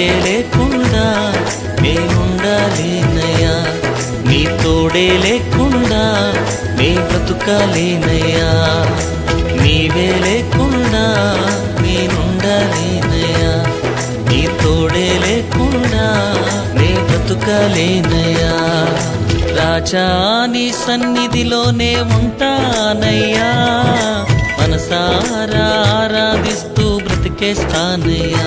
నీవే లేకుండా మేముండాలేనయ్యా. నీ తోడే లేకుండా మే బ్రతుకాలేనయ్యా నీవే లేకుండా నేనుండాలేనయ్యా నీ తోడే లేకుండా మే బ్రతుకాలేనయ్యా రాజా నీ సన్నిధిలోనే ఉంటానయ్యా. మనసారా ఆరాధిస్తూ బ్రతికేస్తానయ్యా.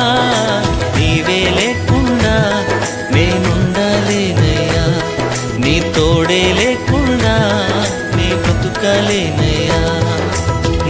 నీ తోడే